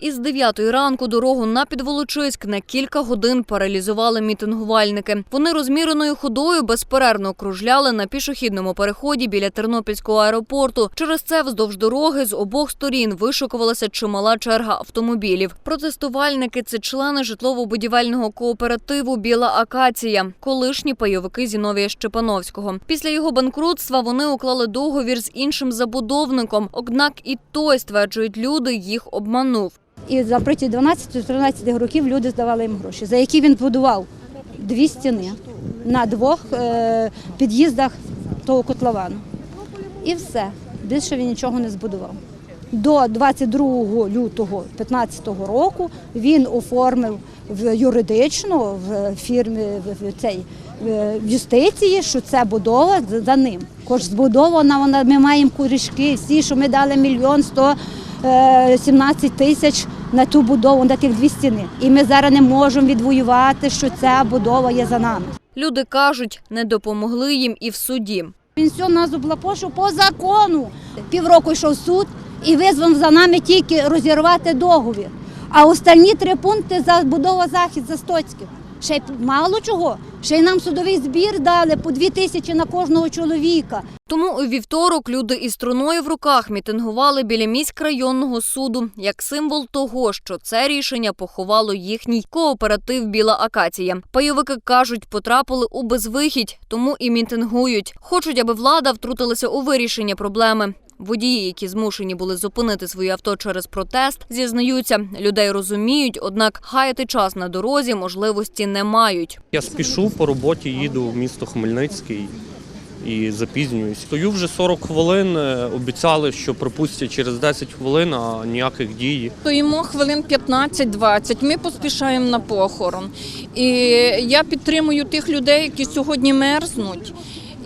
Із 9 ранку дорогу на Підволочиськ на кілька годин паралізували мітингувальники. Вони розміреною ходою безперервно кружляли на пішохідному переході біля Тернопільського аеропорту. Через це вздовж дороги з обох сторін вишикувалася чимала черга автомобілів. Протестувальники це члени житлово-будівельного кооперативу Біла Акація, колишні пайовики Зіновія Щепановського. Після його банкрутства вони уклали договір з іншим забудовником. Однак і той стверджують люди їх обманув. І за проти 12-13 років люди здавали їм гроші, за які він будував дві стіни на двох е, під'їздах того котловану. І все. Більше він нічого не збудував. До 22 лютого 2015 року він оформив в юридично в фірмі в, цей в юстиції, що це будова за- ним. Кож збудована вона. Ми маємо корішки, всі, що ми дали мільйон сто е, 17 тисяч на ту будову, на тих дві стіни. І ми зараз не можемо відвоювати, що ця будова є за нами. Люди кажуть, не допомогли їм і в суді. Все нас облапошив по закону. Півроку йшов суд і визвав за нами тільки розірвати договір. А останні три пункти забудова захід за Стоцьким. Ще мало чого. Ще й нам судовий збір дали по дві тисячі на кожного чоловіка. Тому у вівторок люди із труною в руках мітингували біля міськрайонного суду як символ того, що це рішення поховало їхній кооператив Біла Акація. Пайовики кажуть, потрапили у безвихідь, тому і мітингують. Хочуть, аби влада втрутилася у вирішення проблеми. Водії, які змушені були зупинити свої авто через протест, зізнаються, людей розуміють, однак гаяти час на дорозі можливості не мають. Я спішу по роботі, їду в місто Хмельницький і запізнююсь. Стою вже 40 хвилин. е, Обіцяли, що пропустять через 10 хвилин, а ніяких дій. Стоїмо хвилин 15-20. Ми поспішаємо на похорон. І я підтримую тих людей, які сьогодні мерзнуть.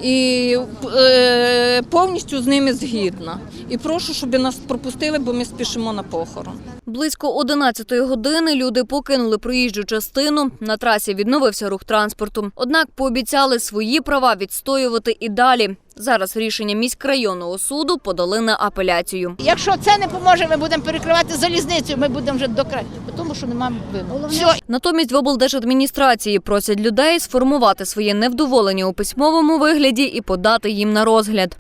І е, повністю з ними згідна. І прошу, щоб нас пропустили, бо ми спішимо на похорон. Близько 11 години люди покинули проїжджу частину. На трасі відновився рух транспорту. Однак пообіцяли свої права відстоювати і далі. Зараз рішення міськрайонного суду подали на апеляцію. Якщо це не поможе, ми будемо перекривати залізницю, ми будемо вже до краю, тому що немає вимог. Все, Натомість в облдержадміністрації просять людей сформувати своє невдоволення у письмовому вигляді і подати їм на розгляд.